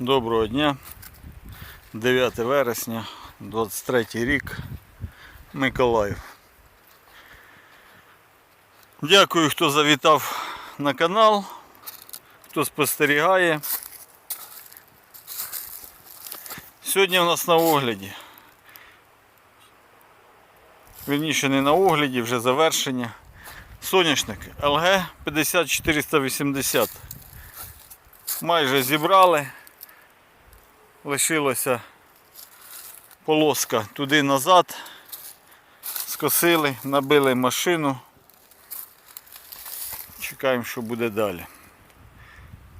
Доброго дня. 9 вересня, 23 рік, Миколаїв. Дякую, хто завітав на канал, хто спостерігає. Сьогодні у нас на огляді. Вірніше не на огляді, вже завершення. Соняшник LG 50480. Майже зібрали. Лишилося полоска туди назад. Скосили, набили машину. Чекаємо, що буде далі.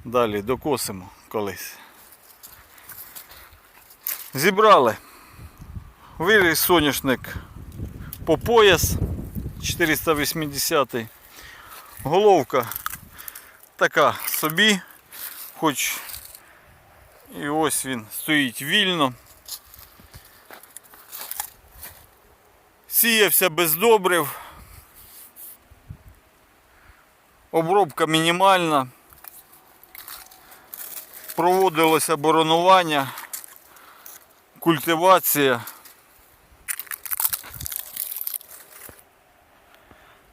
Далі докосимо колись. Зібрали. Виріс соняшник по пояс 480 Головка така собі, хоч і ось він стоїть вільно. Сіявся без добрив. Обробка мінімальна. Проводилося боронування, культивація.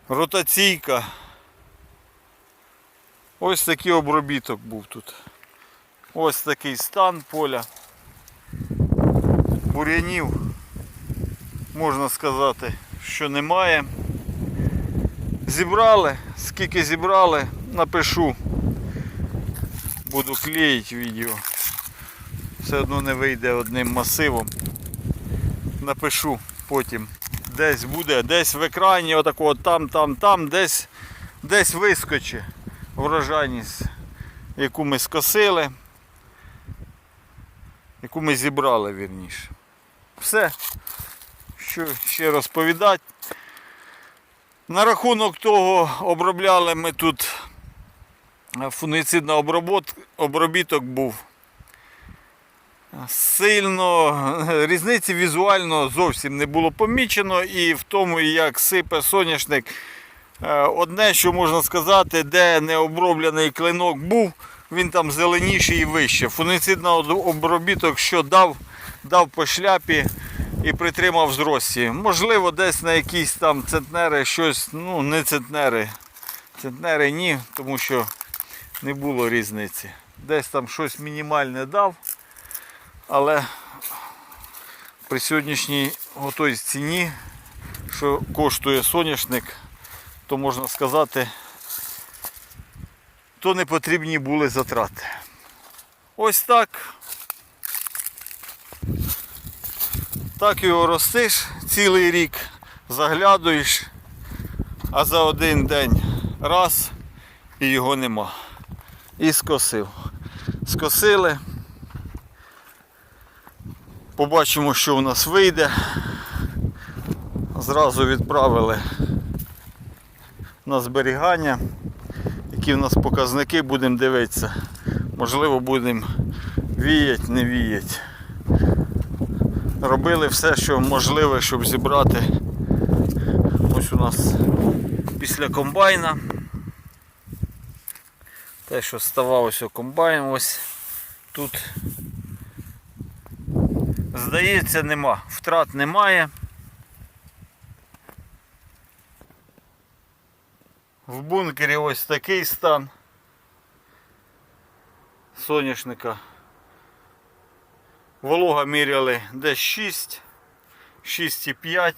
Ротаційка. Ось такий обробіток був тут. Ось такий стан поля. Бур'янів, можна сказати, що немає. Зібрали, скільки зібрали, напишу. Буду клеїти відео. Все одно не вийде одним масивом. Напишу потім. Десь буде, десь в екрані, отакого там, там, там, десь, десь вискочить врожайність, яку ми скосили яку ми зібрали вірніше. Все, що ще розповідати. На рахунок того обробляли ми тут фунгіцидний обробіток був. Сильно різниці візуально зовсім не було помічено і в тому, як сипе соняшник. Е, Одне, що можна сказати, де не оброблений клинок був, він там зеленіший і вище. Фунгіцидний обробіток, що дав, дав по шляпі і притримав зрості. Можливо, десь на якісь там центнери щось, ну не центнери. Центнери ні, тому що не було різниці. Десь там щось мінімальне дав, але при сьогоднішній готовій ціні, що коштує соняшник, то можна сказати, то не потрібні були затрати. Ось так. Так його ростиш цілий рік, заглядуєш, а за один день раз і його нема. І скосив. Скосили. Побачимо, що в нас вийде. Зразу відправили на зберігання які в нас показники, будемо дивитися. Можливо, будемо віяти, не віяти. Робили все, що можливе, щоб зібрати. Ось у нас після комбайна. Те, що ставалося комбайн, ось тут. Здається, нема. Втрат немає. В бункері ось такий стан соняшника. Волога міряли десь 6, 6,5.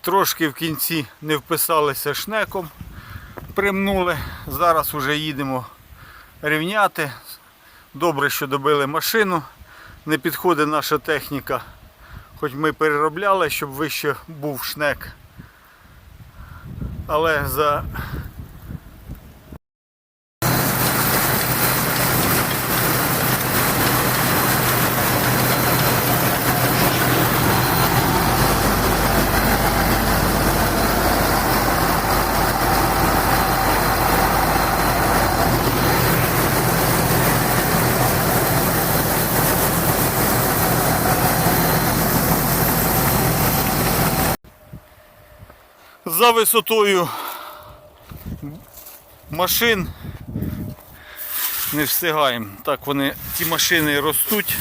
Трошки в кінці не вписалися шнеком, примнули. Зараз вже їдемо рівняти. Добре, що добили машину. Не підходить наша техніка. Хоч ми переробляли, щоб вище був шнек але за за висотою машин Не встигаємо. Так вони, ті машини ростуть.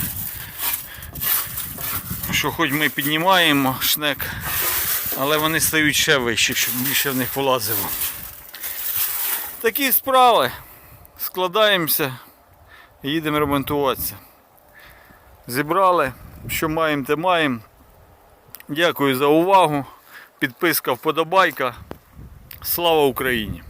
Що хоч ми піднімаємо шнек, але вони стають ще вищі, щоб більше в них полазило. Такі справи. Складаємося, і їдемо ремонтуватися. Зібрали, що маємо, те маємо. Дякую за увагу. Підписка, вподобайка. Слава Україні!